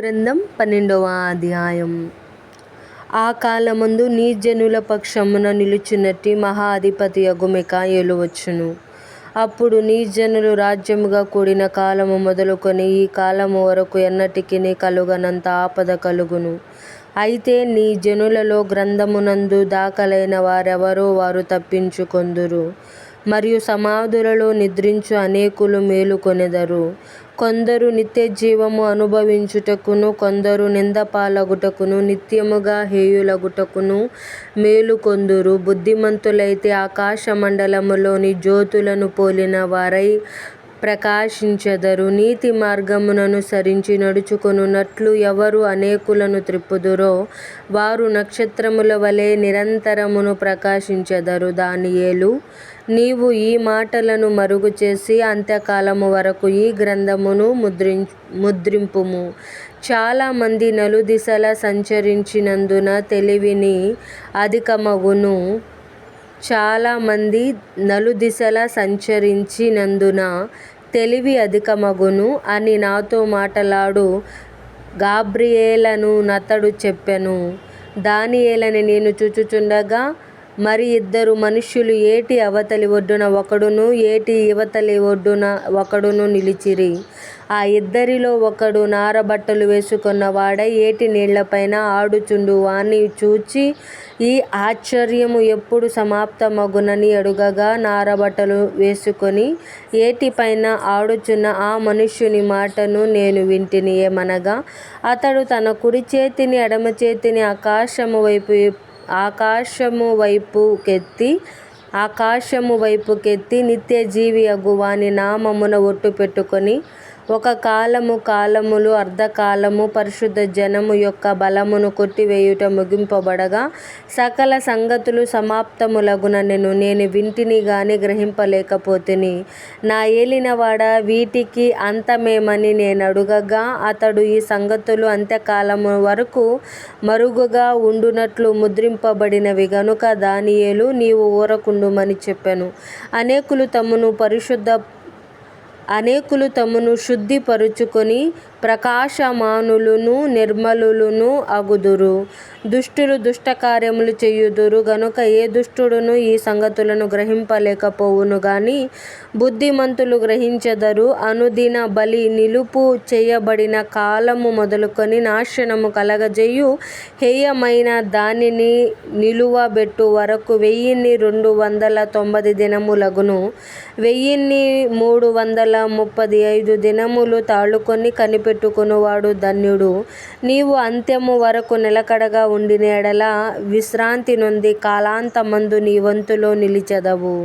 గ్రంథం పన్నెండవ అధ్యాయం. ఆ కాలమందు నీ జనుల పక్షమున నిలుచున్నట్టి మహా అధిపతి మిఖాయేలు వచ్చును. అప్పుడు నీ జనులు రాజ్యముగా కూడిన కాలము మొదలుకొని ఈ కాలము వరకు ఎన్నటికి కలుగనంత ఆపద కలుగును. అయితే నీ జనులలో గ్రంథమునందు దాఖలైన వారెవరో వారు తప్పించుకొందురు. మరియు సమాధులలో నిద్రించు అనేకులు మేలుకొనెదరు కొందరు నిత్యజీవము అనుభవించుటకును కొందరు నిందపాలగుటకును నిత్యముగా హేయులగుటకును మేలుకొందురు బుద్ధిమంతులైతే ఆకాశమండలములోని జ్యోతులను పోలిన వారై ప్రకాశించెదరు. నీతి మార్గముననుసరించి నడుచుకొనున్నట్లు ఎవరు అనేకులను త్రిప్పుదురో? వారు నక్షత్రముల వలె నిరంతరమును ప్రకాశించెదరు. ఏలు నీవు ఈ మాటలను మరుగుచేసి అంత్యకాలము వరకు ఈ గ్రంథమును ముద్రింపుము. చాలామంది నలుదిశలా సంచరించినందున తెలివిని అధికమగును. చాలామంది నలుదిశలా సంచరించినందున తెలివి అధికమగును అని నాతో మాటలాడు గాబ్రియేలను నతడు చెప్పెను. దానియేలని నేను చూచుచుండగా మరి ఇద్దరు మనుష్యులు ఏటి అవతలి ఒడ్డున ఒకడును ఏటి ఇవతలి ఒడ్డున ఒకడును నిలిచిరి. ఆ ఇద్దరిలో ఒకడు నారబట్టలు వేసుకున్న వాడై ఏటి నీళ్ళపైన ఆడుచుండు వాణ్ణి చూచి ఈ ఆశ్చర్యము ఎప్పుడు సమాప్తమగునని అడుగగా నారబట్టలు వేసుకొని ఏటిపైన ఆడుచున్న ఆ మనుష్యుని మాటను నేను వింటిని ఏమనగా అతడు తన కుడి చేతిని ఎడమ చేతిని ఆకాశము వైపు ఆకాశము వైపుకెత్తి ఆకాశము వైపుకెత్తి నిత్యజీవియగు వాని నామమున ఒట్టు పెట్టుకొని ఒక కాలము కాలములు అర్ధకాలము పరిశుద్ధ జనము యొక్క బలమును కొట్టివేయుట ముగింపబడగా సకల సంగతులు సమాప్తములగుననెను నేను వింటిని గాని గ్రహింపలేకపోతిని. నా ఏలినవాడ వీటికి అంతమేమని నేనడుగగా అతడు ఈ సంగతులు అంత్యకాలము వరకు మరుగుగా ఉండునట్లు ముద్రింపబడినవి గనుక దానియేలు నీవు ఊరకుండుమని చెప్పాను. అనేకులు తమను పరిశుద్ధ అనేకులు తమను శుద్ధిపరుచుకొని ప్రకాశమానులును నిర్మలులును అగుదురు. దుష్టులు దుష్టకార్యములు చేయుదురు. గనుక ఏ దుష్టుడును ఈ సంగతులను గ్రహింపలేకపోవును గాని బుద్ధిమంతులు గ్రహించెదరు. అనుదిన బలి నిలుపు చేయబడిన కాలము మొదలుకొని నాశనము కలగజేయు. హేయమైన దానిని నిలువబెట్టు వరకు వెయ్యిన్ని రెండు వందల తొంభై దినములగును వెయ్యిన్ని మూడు వందల ముప్పది ఐదు దినములు తాళుకొని కనిపెట్టుకొనువాడు ధన్యుడు. నీవు అంత్యము వరకు నిలకడగా ఉండిన ఎడల విశ్రాంతి నొంది కాలాంతమందు నీ వంతులో నిలిచెదవు.